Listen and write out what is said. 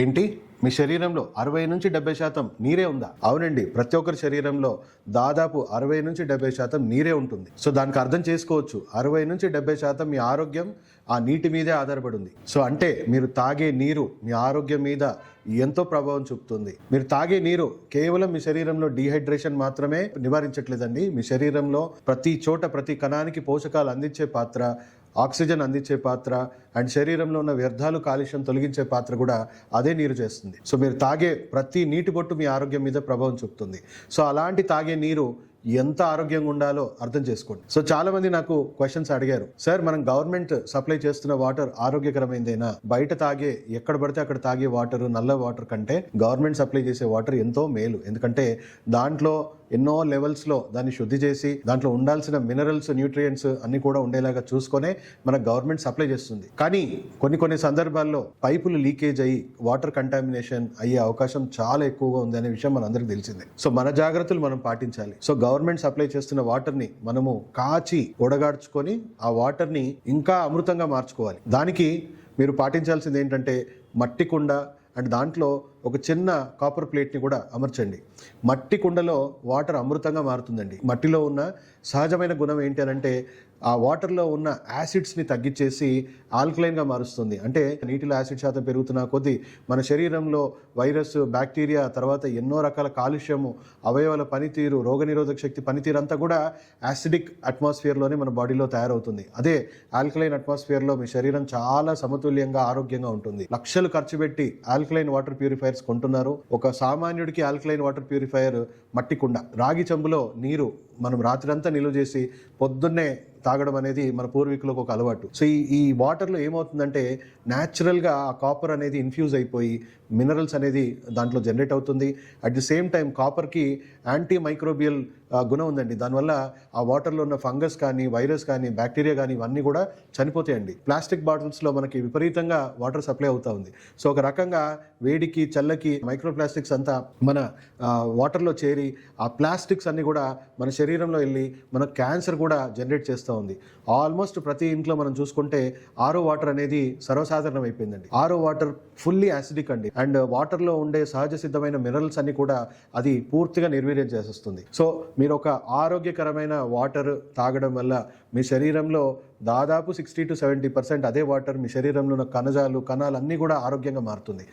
ఏంటి? మీ శరీరంలో అరవై నుంచి డెబ్బై శాతం నీరే ఉందా? అవునండి ప్రతి ఒక్కరి శరీరంలో దాదాపు అరవై నుంచి డెబ్బై శాతం నీరే ఉంటుంది. సో దానికి అర్థం చేసుకోవచ్చు. అరవై నుంచి డెబ్బై శాతం మీ ఆరోగ్యం ఆ నీటి మీదే ఆధారపడి ఉంది సో అంటే మీరు తాగే నీరు మీ ఆరోగ్యం మీద ఎంతో ప్రభావం చూపుతుంది. మీరు తాగే నీరు కేవలం మీ శరీరంలో డీహైడ్రేషన్ మాత్రమే నివారించట్లేదండి. మీ శరీరంలో ప్రతి చోట ప్రతి కణానికి పోషకాలు అందించే పాత్ర ఆక్సిజన్ అందించే పాత్ర అండ్ శరీరంలో ఉన్న వ్యర్థాలు కాలుష్యం తొలగించే పాత్ర కూడా అదే నీరు చేస్తుంది. సో మీరు తాగే ప్రతి నీటి బొట్టు మీ ఆరోగ్యం మీద ప్రభావం చూపుతుంది. సో అలాంటి తాగే నీరు ఎంత ఆరోగ్యంగా ఉండాలో అర్థం చేసుకోండి. సో చాలా మంది నాకు క్వశ్చన్స్ అడిగారు. సార్ మనం గవర్నమెంట్ సప్లై చేస్తున్న వాటర్ ఆరోగ్యకరమైందేనా? బయట తాగే ఎక్కడ పడితే అక్కడ తాగే వాటర్ నల్ల వాటర్ కంటే గవర్నమెంట్ సప్లై చేసే వాటర్ ఎంతో మేలు. ఎందుకంటే దాంట్లో ఎన్నో లెవెల్స్లో దాన్ని శుద్ధి చేసి దాంట్లో ఉండాల్సిన మినరల్స్ న్యూట్రియంట్స్ అన్ని కూడా ఉండేలాగా చూసుకొనే మన గవర్నమెంట్ సప్లై చేస్తుంది. కానీ కొన్ని కొన్ని సందర్భాల్లో పైపులు లీకేజ్ అయ్యి వాటర్ కంటామినేషన్ అయ్యే అవకాశం చాలా ఎక్కువగా ఉంది అనే విషయం మనందరికీ తెలిసిందే. సో మన జాగ్రత్తలు మనం పాటించాలి. సో గవర్నమెంట్ సప్లై చేస్తున్న వాటర్ని మనము కాచి ఒడగాడ్చుకొని ఆ వాటర్ని ఇంకా అమృతంగా మార్చుకోవాలి. దానికి మీరు పాటించాల్సింది ఏంటంటే మట్టి కుండ అండ్ దాంట్లో ఒక చిన్న కాపర్ ప్లేట్ని కూడా అమర్చండి. మట్టి కుండలో వాటర్ అమృతంగా మారుతుందండి. మట్టిలో ఉన్న సహజమైన గుణం ఏంటి అని అంటే ఆ వాటర్లో ఉన్న యాసిడ్స్ని తగ్గించేసి ఆల్కలైన్గా మారుస్తుంది. అంటే నీటిలో యాసిడ్ శాతం పెరుగుతున్న కొద్దీ మన శరీరంలో వైరస్ బ్యాక్టీరియా తర్వాత ఎన్నో రకాల కాలుష్యము అవయవాల పనితీరు రోగనిరోధక శక్తి పనితీరు అంతా కూడా యాసిడిక్ అట్మాస్ఫియర్లోనే మన బాడీలో తయారవుతుంది. అదే ఆల్కలైన్ అట్మాస్ఫియర్లో మీ శరీరం చాలా సమతుల్యంగా ఆరోగ్యంగా ఉంటుంది. లక్షలు ఖర్చు పెట్టి ఆల్కలైన్ వాటర్ ప్యూరిఫైయర్స్ కొంటున్నారు. ఒక సామాన్యుడికి ఆల్కలైన్ వాటర్ ప్యూరిఫైయర్ మట్టి కుండ. రాగి చెంబులో నీరు మనం రాత్రంతా నిలువ చేసి పొద్దున్నే తాగడం అనేది మన పూర్వీకులకు ఒక అలవాటు. సో ఈ ఈ వాటర్లో ఏమవుతుందంటే న్యాచురల్గా ఆ కాపర్ అనేది ఇన్ఫ్యూజ్ అయిపోయి మినరల్స్ అనేది దాంట్లో జనరేట్ అవుతుంది. అట్ ది సేమ్ టైం కాపర్కి యాంటీ మైక్రోబియల్ గుణం ఉందండి. దానివల్ల ఆ వాటర్లో ఉన్న ఫంగస్ కానీ వైరస్ కానీ బ్యాక్టీరియా కానీ ఇవన్నీ కూడా చనిపోతాయండి. ప్లాస్టిక్ బాటిల్స్లో మనకి విపరీతంగా వాటర్ సప్లై అవుతూ ఉంది. సో ఒక రకంగా వేడికి చల్లకి మైక్రో ప్లాస్టిక్స్ అంతా మన వాటర్లో చేరి ఆ ప్లాస్టిక్స్ అన్నీ కూడా మన శరీరంలో వెళ్ళి మన క్యాన్సర్ కూడా జనరేట్ చేస్తూ ఉంది ఆల్మోస్ట్ ప్రతి ఇంట్లో మనం చూసుకుంటే ఆరో వాటర్ అనేది సర్వసాధారణం అయిపోయిందండి. ఆరో వాటర్ ఫుల్లీ యాసిడిక్ అండి. అండ్ వాటర్లో ఉండే సహజ సిద్ధమైన మినరల్స్ అన్ని కూడా అది పూర్తిగా నిర్వీర్యం చేసేస్తుంది. సో మీరు ఒక ఆరోగ్యకరమైన వాటర్ తాగడం వల్ల మీ శరీరంలో దాదాపు సిక్స్టీ టు సెవెంటీ పర్సెంట్ అదే వాటర్ మీ శరీరంలో ఉన్న కణజాలు కణాలు అన్నీ కూడా ఆరోగ్యంగా మారుతుంది.